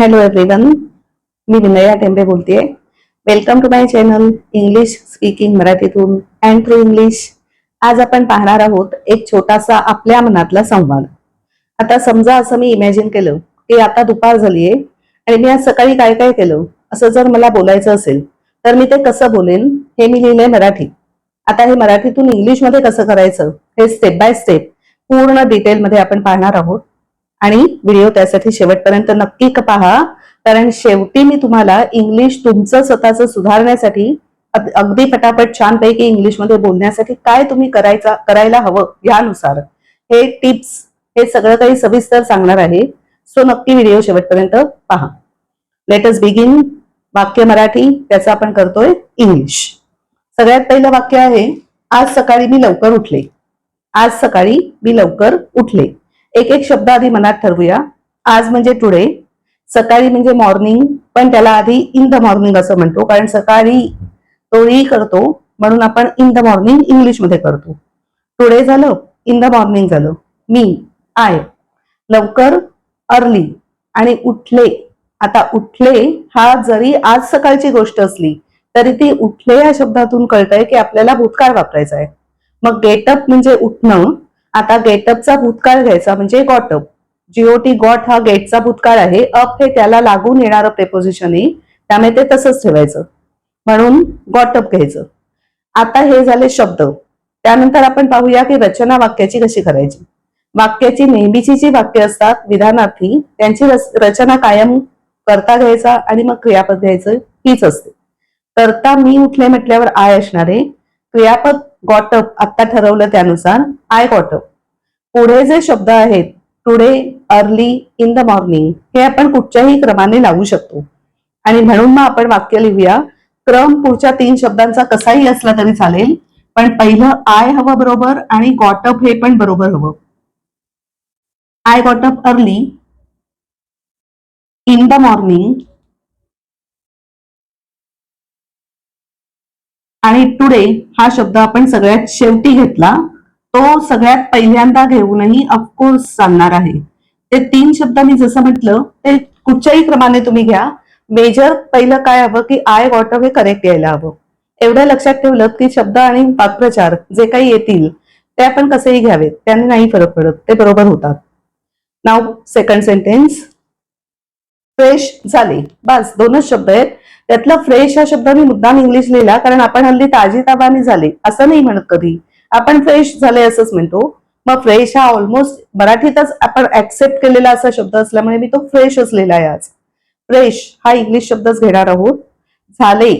Hello everyone मी विनया टेंबे बोलतेय. Welcome to my channel English speaking मराठीतून अँड थ्रू इंग्लिश आज आपण पाहणार आहोत एक छोटासा आपल्या मनातला संवाद. आता समजा असं मी इमॅजिन केलं की आता दुपार झालीये आणि मी आज सकाळी काय काय केलं असं जर मला बोलायचं असेल तर मी ते कसं बोलेन हे मी लिहिलंय मराठी. आता हे मराठीतून इंग्लिशमध्ये कसं करायचं हे स्टेप बाय स्टेप पूर्ण डिटेलमध्ये आपण पाहणार आहोत. आणि व्हिडिओ त्यासाठी शेवटपर्यंत नक्की पहा. कारण शेवटी मी तुम्हाला इंग्लिश तुमचं स्वतःचं सुधारण्यासाठी अगदी पटापट छानपैकी इंग्लिशमध्ये बोलण्यासाठी काय तुम्ही करायचा करायला हवं यानुसार हे टिप्स हे सगळं काही सविस्तर सांगणार आहे. सो नक्की व्हिडिओ शेवटपर्यंत पहा. लेटस बिगिन वाक्य मराठी त्याचं आपण करतोय इंग्लिश सगळ्यात पहिलं वाक्य आहे आज सकाळी मी लवकर उठले. आज सकाळी मी लवकर उठले. एक एक शब्द आधी मनात ठरवूया. आज म्हणजे टुडे सकाळी म्हणजे मॉर्निंग पण त्याला आधी इन द मॉर्निंग असं म्हणतो. कारण सकाळी तो ई करतो म्हणून आपण इन द मॉर्निंग इंग्लिशमध्ये करतो. टुडे झालं इन द मॉर्निंग झालं. मी आय लवकर अर्ली आणि उठले. आता उठले हा जरी आज सकाळची गोष्ट असली तरी ती उठले या शब्दातून कळतंय की आपल्याला भूतकाळ वापरायचा आहे. मग गेटअप म्हणजे उठणं आता गेटअपचा भूतकाळ घ्यायचा म्हणजे गॉटअप. जीओटी गॉट हा गेटचा भूतकाळ आहे. अप हे त्याला लागून येणारं प्रेपोजिशन आहे त्यामुळे ते तसंच ठेवायचं. म्हणून गॉटअप घ्यायचं. आता हे झाले शब्द. त्यानंतर आपण पाहूया की रचना वाक्याची कशी करायची. वाक्याची नेहमीची जी वाक्य असतात विधानार्थी त्यांची रच- रचना कायम करता घ्यायचा आणि मग क्रियापद घ्यायचं हीच असते. करता मी उठले म्हटल्यावर आय असणारे क्रियापद गॉटअप आता ठरवलं त्यानुसार आय गॉटअप. पुढे जे शब्द आहेत today early in the morning हे आपण कुठच्याही क्रमाने लावू शकतो. आणि म्हणून मग आपण वाक्य लिहूया क्रम पुढच्या तीन शब्दांचा कसाही असला तरी चालेल पण पहिलं आय हवं बरोबर आणि गॉटअप हे पण बरोबर हवं. I got up early in the morning आणि टुडे हा शब्द आपण सगळ्यात शेवटी घेतला. तो सगळ्यात पहिल्यांदा घेऊनही ऑफकोर्स चालणार आहे. ते तीन शब्द मी जसं म्हटलं ते कुठच्याही क्रमाने तुम्ही घ्या. मेजर पहिलं काय हवं की आय वॉटर हे करेक्ट यायला हवं. एवढं लक्षात ठेवलं की शब्द आणि वाक्प्रचार जे काही येतील ते आपण कसेही घ्यावेत. त्याने नाही फरक पडत. ते बरोबर होतात. नाव सेकंड सेंटेन्स फ्रेश झाले. बस दोनच शब्द आहेत. त्यातला फ्रेश हा शब्द मी मुद्दाम इंग्लिश लिहिला कारण आपण हल्ली ताजी ताबानी झाले असं नाही म्हणत कधी. आपण फ्रेश झाले असंच म्हणतो. मग फ्रेश हा ऑलमोस्ट मराठीतच आपण ऍक्सेप्ट केलेला असा शब्द असल्यामुळे मी तो फ्रेशच लिहिला आहे आज. फ्रेश हा इंग्लिश शब्दच घेणार आहोत. झाले.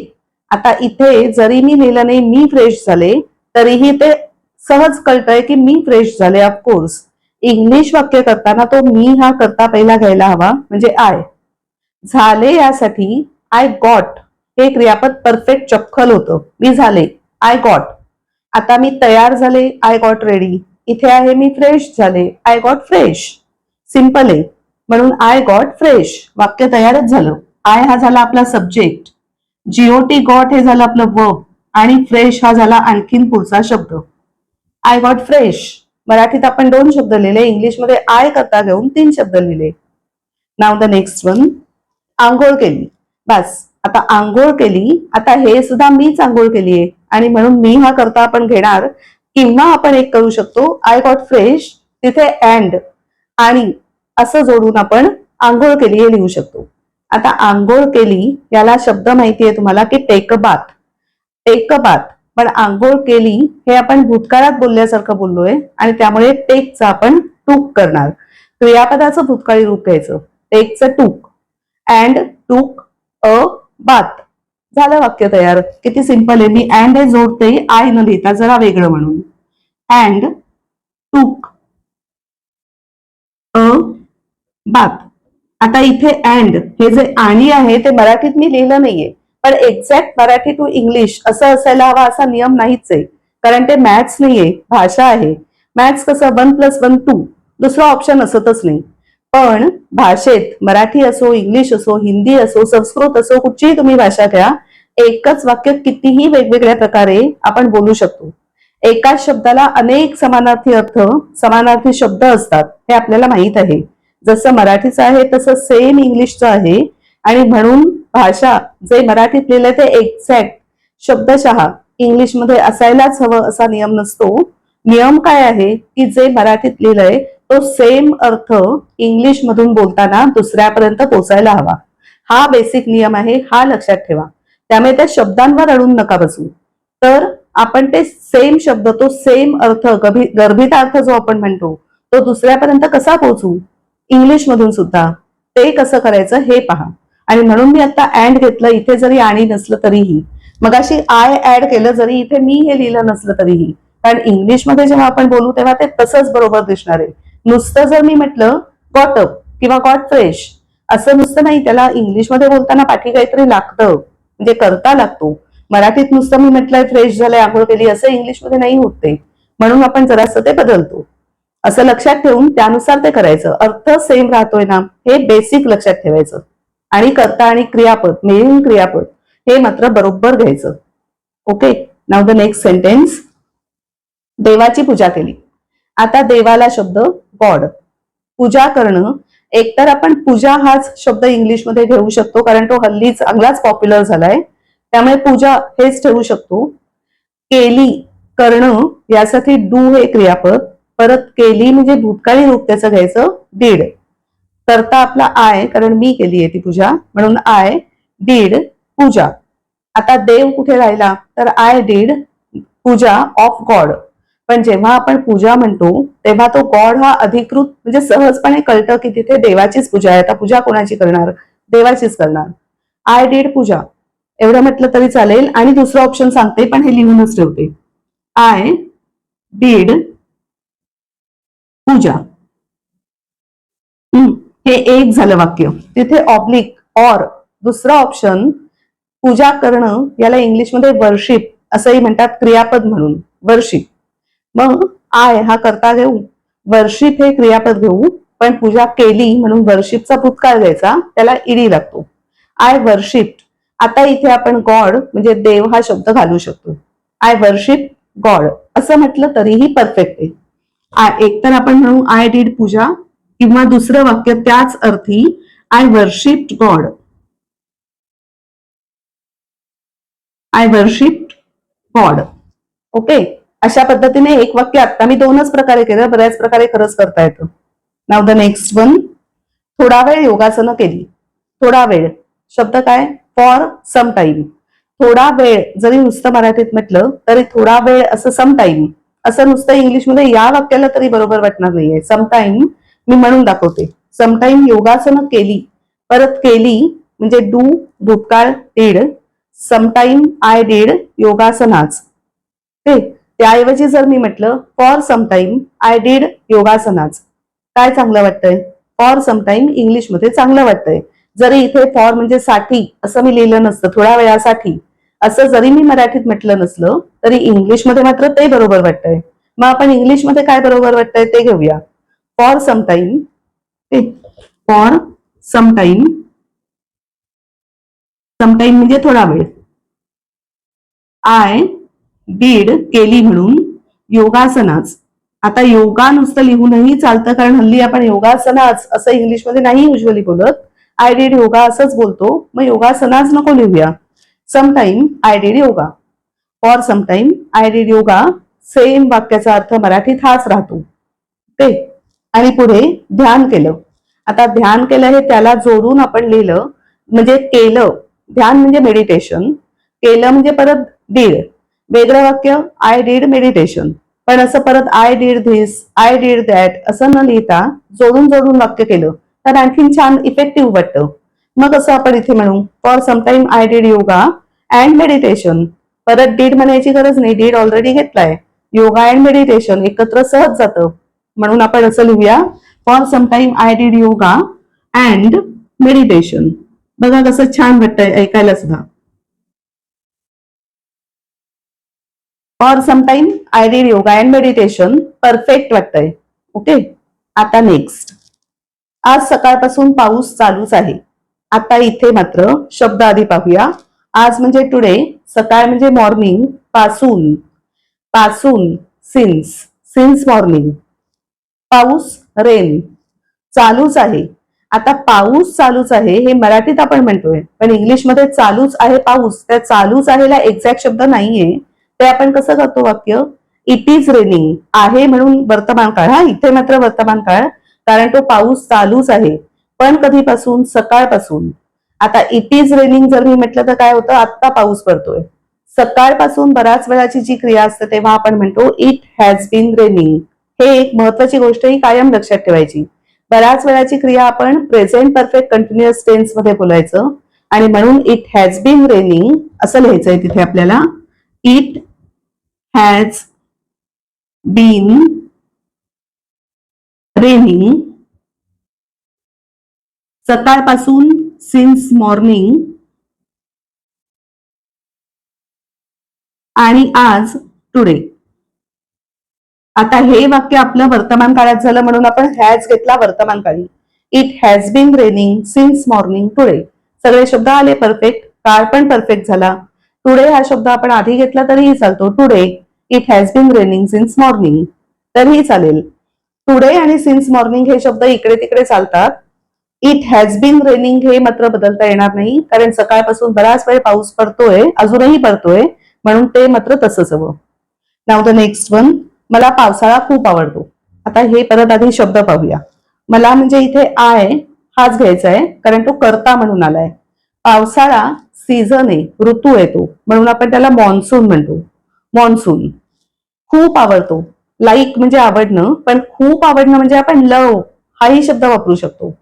आता इथे जरी मी लिहिलं नाही मी फ्रेश झाले तरीही ते सहज कळतंय की मी फ्रेश झाले ऑफकोर्स इंग्लिश वाक्य करताना तो मी हा करता पहिला घ्यायला हवा म्हणजे आय झाले यासाठी आय गॉट हे क्रियापद परफेक्ट चपखल होतं. मी झाले. आय गॉट आता मी तयार झाले. आय गॉट रेडी इथे आहे मी फ्रेश झाले. आय गॉट फ्रेश सिंपल आहे. म्हणून आय गॉट फ्रेश वाक्य तयारच झालं. आय हा झाला आपला सब्जेक्ट जीओटी गॉट हे झालं आपलं वर्ब आणि फ्रेश हा झाला आणखीन पुढचा शब्द. आय गॉट फ्रेश मराठीत आपण दोन शब्द लिहिले. इंग्लिशमध्ये आय करता घेऊन तीन शब्द लिहिले. नाव द नेक्स्ट वन आंघोळ केली. बस आता आंघोळ केली आता हे सुद्धा मीच आंघोळ केली आहे. आणि म्हणून मी हा करता आपण घेणार किंवा आपण एक करू शकतो आय गॉट फ्रेश तिथे अँड आणि असं जोडून आपण आंघोळ केली हे लिहू शकतो. आता आंघोळ केली याला शब्द माहिती आहे तुम्हाला की take a bath take bath पण आंघोळ केली हे आपण भूतकाळात बोलल्यासारखं बोललोय आणि त्यामुळे टेकचं आपण टूक करणार. क्रियापदाचं भूतकाळी रूप घ्यायचं. टेकचं टूक. अँड टूक अ बात. झालं वाक्य तयार. किती सिंपल आहे. मी अँड हे जोडते आय न लिहिता जरा वेगळं म्हणून. अँड टूक अ बात. आता इथे अँड हे जे आणि आहे ते मराठीत मी लिहिलं नाहीये. पण एक्झॅक्ट मराठी टू इंग्लिश असं असायला हवा असा नियम नाहीच आहे. कारण ते मॅथ्स नाहीये. भाषा आहे. मॅथ्स कसं वन प्लस वन टू दुसरं ऑप्शन असतच नाही. पण भाषेत मराठी असो इंग्लिश असो हिंदी असो संस्कृत असो कुठचीही तुम्ही भाषा घ्या एकच वाक्य कितीही वेगवेगळ्या प्रकारे आपण बोलू शकतो. एकाच शब्दाला अनेक समानार्थी अर्थ समानार्थी शब्द असतात हे आपल्याला माहीत आहे. जसं मराठीचं आहे तसं सेम इंग्लिशचं आहे. आणि म्हणून भाषा जे मराठीत लिहिलंय ते एक्झॅक्ट शब्दशः इंग्लिशमध्ये असायलाच हवं असा नियम नसतो. नियम काय आहे की जे मराठीत लिहिलंय तो सेम अर्थ इंग्लिश मधून बोलताना दुसऱ्यापर्यंत पोचायला हवा. हा बेसिक नियम आहे हा लक्षात ठेवा. त्यामुळे त्या शब्दांवर अडून नका बसू. तर आपण ते सेम शब्द तो सेम अर्थ गर्भित अर्थ जो आपण म्हणतो तो दुसऱ्यापर्यंत कसा पोहोचू? इंग्लिश मधून सुद्धा. ते कसं करायचं हे पहा. आणि म्हणून मी आता अँड घेतलं इथे जरी आणि नसलं तरीही. मग अशी आय ऍड केलं जरी इथे मी हे लिहिलं नसलं तरीही. कारण इंग्लिशमध्ये जेव्हा आपण बोलू तेव्हा ते तसंच बरोबर दिसणार आहे. नुसतं जर मी म्हटलं गॉट अप किंवा गॉट फ्रेश असं नुसतं नाही त्याला इंग्लिशमध्ये बोलताना पाठी काहीतरी लागतं म्हणजे करता लागतो. मराठीत नुसतं मी म्हटलंय फ्रेश झालंय आंघोळ केली असं इंग्लिशमध्ये नाही होत ते. म्हणून आपण जरासं ते बदलतो. असं लक्षात ठेवून त्यानुसार ते करायचं. अर्थ सेम राहतोय ना हे बेसिक लक्षात ठेवायचं. आणि कर्ता आणि क्रियापद मेन क्रियापद हे मात्र बरोबर घ्यायचं. Okay now the next sentence देवाची पूजा केली. आता देवाला शब्द गॉड. पूजा करणं. एकतर आपण पूजा हाच शब्द इंग्लिशमध्ये घेऊ शकतो कारण तो हल्ली चांगलाच पॉप्युलर झालाय. त्यामुळे पूजा हेच ठेवू शकतो. केली करणं यासाठी डू हे क्रियापद. परत केली म्हणजे भूतकाळी रूप त्याचं घ्यायचं डीड करता आपला आय कारण मी केली आहे ती पूजा म्हणून आय डीड पूजा. आता देव कुठे राहिला? तर I did puja of God पण जेव्हा आपण पूजा म्हणतो तेव्हा तो गॉड हा अधिकृत म्हणजे सहजपणे कळतं की तिथे देवाचीच पूजा आहे. आता पूजा कोणाची करणार? देवाचीच करणार. I did puja. एवढं म्हटलं तरी चालेल. आणि दुसरं ऑप्शन सांगते पण हे लिहूनच ठेवते. I did puja. हम्म, हे एक झालं वाक्य. तिथे ऑब्लिक ऑर दुसरं ऑप्शन पूजा करणं याला इंग्लिशमध्ये वर्शिप असंही म्हणतात क्रियापद म्हणून. वर्शिप मग आय हा करता घेऊ वर्षित हे क्रियापद घेऊ पण पूजा केली म्हणून वर्शिपचा भूतकाळ द्यायचा त्याला इडी लागतो. आय वर्शिप आता इथे आपण गॉड म्हणजे देव हा शब्द घालू शकतो. आय वर्शिप गॉड असं म्हटलं तरीही परफेक्ट आहे. आ- एकतर आपण म्हणू आय डीड पूजा किंवा दुसरं वाक्य त्याच अर्थी I worship God. I worship God. Okay? अशा पद्धतीने एक वाक्य आता मी दोनच प्रकारे केलं बऱ्याच प्रकारे खरंच करता येतं. नाव द नेक्स्ट वन थोडा वेळ योगासनं केली. थोडा वेळ. शब्द काय? फॉर सम टाइम थोडा वेळ जरी नुसतं मराठीत म्हटलं तरी थोडा वेळ असं सम टाइम असं नुसतं इंग्लिशमध्ये या वाक्याला तरी बरोबर वाटणार नाहीये. सम टाइम मी म्हणून दाखवते. समटाईम योगासनं केली. परत केली म्हणजे डू भूतकाळ डीड समटाईम आय डीड योगासनाच. ते त्याऐवजी जर मी म्हटलं फॉर समटाईम आय डीड योगासनाच. काय चांगलं वाटतंय? फॉर समटाईम इंग्लिशमध्ये चांगलं वाटतंय. जरी इथे फॉर म्हणजे साठी असं मी लिहिलं नसतं थोड्या वेळासाठी. असं जरी मी मराठीत म्हटलं नसलं तरी इंग्लिशमध्ये मात्र ते बरोबर वाटतंय. मग आपण इंग्लिशमध्ये काय बरोबर वाटतंय ते घेऊया. For sometime for sometime sometime म्हणजे थोडा वेळ. आय डीड केली म्हणून योगासनाच. आता योगा नुसतं लिहूनही चालतं कारण हल्ली आपण योगासनाच असं इंग्लिशमध्ये नाही युजली बोलत. आय डीड योगा असंच बोलतो. मग योगासनाच नको लिहूया. Sometime I did yoga for sometime I did yoga same वाक्याचा अर्थ मराठीत हाच राहतो. ते. आणि पुढे ध्यान केलं. आता ध्यान केलं हे त्याला जोडून आपण लिहिलं. म्हणजे केलं. ध्यान म्हणजे मेडिटेशन केलं म्हणजे परत डीड वेगळं वाक्य आय डीड मेडिटेशन पण असं परत I did this I did that असं न लिहिता जोडून जोडून वाक्य केलं तर आणखीन छान इफेक्टिव्ह वाटतं. मग असं आपण इथे म्हणू for sometime I did yoga and meditation परत डीड म्हणायची गरज नाही डीड ऑलरेडी घेतलाय. योगा अँड मेडिटेशन एकत्र सहज जातं. म्हणून आपण असं लिहूया for sometime I did yoga and meditation बघा कसं छान वाटतंय ऐकायला सुद्धा. For sometime I did yoga and meditation perfect वाटतंय. ओके आता नेक्स्ट आज सकाळपासून पाऊस चालूच आहे. आता इथे मात्र शब्द आधी पाहूया. आज म्हणजे टुडे सकाळ म्हणजे मॉर्निंगपासून पासून सिन्स सिन्स मॉर्निंग पाऊस रेन चालूच आहे. आता पाऊस चालूच आहे हे मराठीत आपण म्हणतोय. पण इंग्लिशमध्ये चालूच आहे पाऊस. त्या चालूच आहेला एक्झॅक्ट शब्द नाहीये. ते आपण कसं करतो वाक्य? इट इज रेनिंग आहे म्हणून वर्तमान काळ. हा इथे मात्र वर्तमान काळ. कारण तो पाऊस चालूच आहे. पण कधीपासून? सकाळपासून. आता इट इज रेनिंग जर मी म्हटलं तर काय होतं? आत्ता पाऊस पडतोय. सकाळपासून बऱ्याच वेळाची जी क्रिया असते तेव्हा आपण म्हणतो इट हॅज बीन रेनिंग हे एक महत्वाची गोष्ट ही कायम लक्षात ठेवायची. बऱ्याच वेळाची क्रिया आपण प्रेझेंट परफेक्ट कंटिन्युअस टेन्समध्ये बोलायचं. आणि म्हणून इट हॅज बीन रेनिंग असं लिहायचंय तिथे आपल्याला. इट हॅज बीन रेनिंग सकाळपासून सिन्स मॉर्निंग आणि आज टुडे आता हे वाक्य आपलं वर्तमान काळात झालं म्हणून आपण हॅज घेतला वर्तमान काळी. It has been raining since morning today सगळे शब्द आले परफेक्ट काळ पण परफेक्ट झाला. टुडे हा शब्द आपण आधी घेतला तरीही चालतो. Today it has been raining since morning तरीही चालेल. टुडे आणि सिन्स मॉर्निंग हे शब्द इकडे तिकडे चालतात. इट हॅज बीन रेनिंग हे मात्र बदलता येणार नाही. कारण सकाळपासून बराच वेळ पाऊस पडतोय अजूनही पडतोय. म्हणून ते मात्र तसंच हवं. नाव द नेक्स्ट वन मला पावसाळा खूप आवडतो. आता हे परत आधी शब्द पाहूया. मला म्हणजे इथे आय हाच घ्यायचा आहे कारण तो करता म्हणून आलाय. पावसाळा सीझन आहे ऋतू आहे तो. म्हणून आपण त्याला मॉन्सून म्हणतो. मॉन्सून खूप आवडतो. लाईक म्हणजे आवडणं पण खूप आवडणं म्हणजे आपण लव हाही शब्द वापरू शकतो.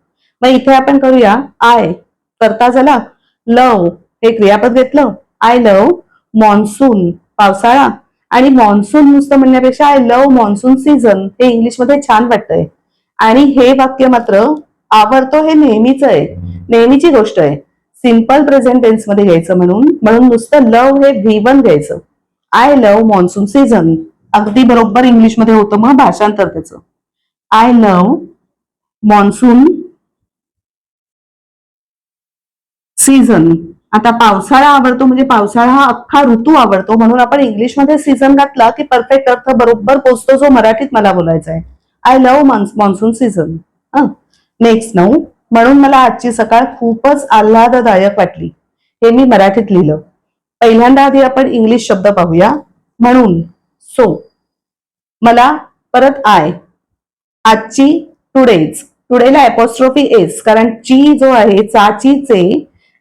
मग इथे आपण करूया आय करता झाला लव हे क्रियापद घेतलं. आय लव मॉन्सून पावसाळा. आणि मॉन्सून नुसतं म्हणण्यापेक्षा आय लव मॉन्सून सीझन हे इंग्लिशमध्ये छान वाटतंय. आणि हे वाक्य मात्र आवडतो हे नेहमीच आहे. नेहमीची गोष्ट आहे. सिंपल प्रेझेंट टेन्समध्ये घ्यायचं म्हणून म्हणून नुसतं लव हे व्ही वन घ्यायचं. आय लव मॉन्सून सीझन अगदी बरोबर इंग्लिशमध्ये होतं मग भाषांतर त्याचं. आय लव मॉन्सून सीझन आता पावसाळा आवडतो म्हणजे पावसाळा हा अख्खा ऋतू आवडतो. म्हणून आपण इंग्लिशमध्ये सीझन घातला की परफेक्ट अर्थ बरोबर पोचतो जो मराठीत मला बोलायचा आहे. I love monsoon season next नऊ. म्हणून मला आजची सकाळ खूपच आल्हाददायक वाटली. हे मी मराठीत लिहिलं. पहिल्यांदा आधी आपण इंग्लिश शब्द पाहूया. म्हणून सो मला परत आय आजची टुडेज टुडेला अपोस्ट्रॉफी एस कारण ची जो आहे चाचीचे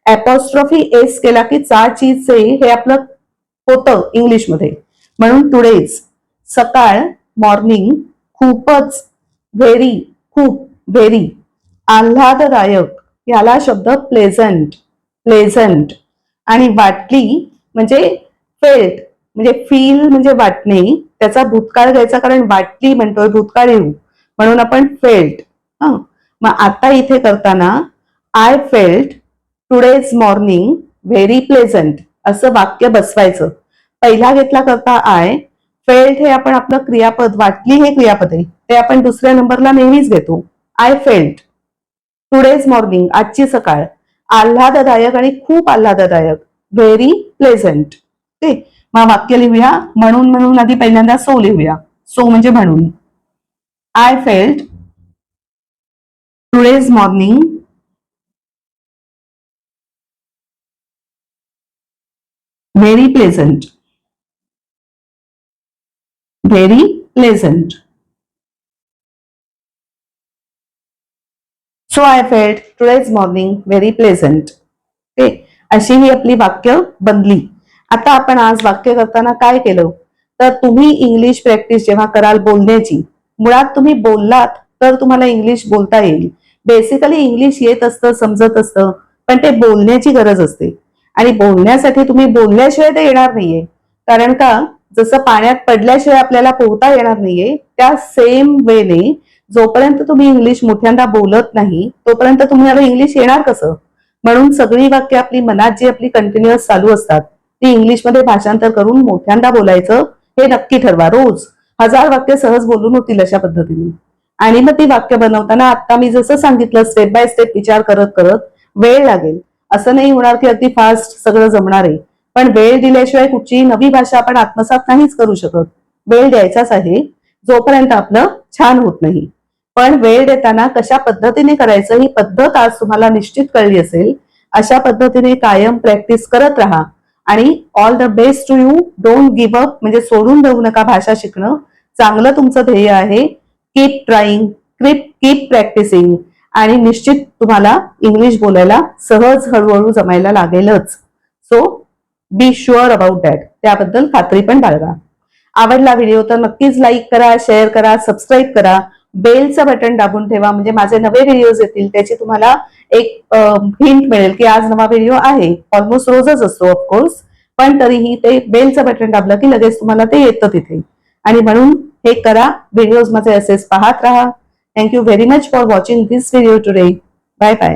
अपोस्ट्रॉफी एस केला की चाचीचे हे आपलं होतं इंग्लिशमध्ये. म्हणून टुडेज सकाळ मॉर्निंग खूपच व्हेरी खूप व्हेरी आल्हाददायक याला शब्द प्लेझंट प्लेझंट आणि वाटली म्हणजे फेल्ट म्हणजे फील म्हणजे वाटणे. त्याचा भूतकाळ घ्यायचा कारण वाटली म्हणतोय भूतकाळ येऊ. म्हणून आपण फेल्ट हा. मग आता इथे करताना I felt today's morning very pleasant असं वाक्य बसवायचं. पहिला घेतला करता आय फेल्ट हे आपण आपलं क्रियापद वाटली हे क्रियापद. आहे ते आपण दुसऱ्या नंबरला नेहमीच घेतो. आय फेल्ट टुडेज मॉर्निंग आजची सकाळ आल्हाददायक आणि खूप आल्हाददायक व्हेरी प्लेझंट ते मग वाक्य लिहूया म्हणून म्हणून आधी पहिल्यांदा सो लिहूया. सो म्हणजे म्हणून. I felt today's morning very pleasant very pleasant so I felt today's morning very pleasant okay अशी ही आपली वाक्य बनली. आता आपण आज वाक्य करताना काय केलं? तर तुम्ही इंग्लिश प्रॅक्टिस जेव्हा कराल बोलण्याची मुळात तुम्ही बोललात तर तुम्हाला इंग्लिश बोलता येईल. बेसिकली इंग्लिश येत असतं समजत असतं पण ते बोलण्याची गरज असते. आणि बोलण्यासाठी तुम्ही बोलल्याशिवाय ते येणार नाहीये. कारण का? जसं पाण्यात पडल्याशिवाय आपल्याला पोहता येणार नाहीये त्या सेम वेने जोपर्यंत तुम्ही इंग्लिश मोठ्यांदा बोलत नाही तोपर्यंत तुम्हाला इंग्लिश येणार कसं? म्हणून सगळी वाक्य आपली मनात जी आपली कंटिन्युअस चालू असतात ती इंग्लिशमध्ये भाषांतर करून मोठ्यांदा बोलायचं हे नक्की ठरवा रोज. हजार वाक्य सहज बोलून होतील अशा पद्धतीने. आणि मग ती वाक्य बनवताना आता मी जसं सांगितलं स्टेप बाय स्टेप विचार करत करत वेळ लागेल. असं नाही होणार की अगदी फास्ट सगळं जमणार आहे. पण वेळ दिल्याशिवाय कुठचीही नवी भाषा आपण आत्मसात नाहीच करू शकत. वेळ द्यायचाच आहे. जोपर्यंत आपलं छान होत नाही. पण वेळ देताना कशा पद्धतीने करायचं ही पद्धत आज तुम्हाला निश्चित कळली असेल अशा पद्धतीने कायम प्रॅक्टिस करत राहा. आणि all the best to you don't give up म्हणजे सोडून देऊ नका भाषा शिकणं. चांगलं तुमचं ध्येय आहे. Keep trying creep keep practising आणि निश्चित तुम्हाला इंग्लिश बोलायला सहज हळूहळू जमायला लागेलच. So be sure about that त्याबद्दल खात्री पण बाळगा. आवडला व्हिडिओ तर नक्कीच लाईक करा शेअर करा सबस्क्राईब करा. बेलचं बटन दाबून ठेवा. म्हणजे माझे नवे व्हिडिओज येतील त्याची तुम्हाला एक हिंट मिळेल की आज नवा व्हिडिओ आहे. ऑलमोस्ट रोजच असतो ऑफकोर्स पण तरीही ते बेलचं बटन दाबलं की लगेच तुम्हाला ते येतं तिथे. आणि म्हणून हे करा. व्हिडिओज माझे असेच पाहत राहा. Thank you very much for watching this video today bye bye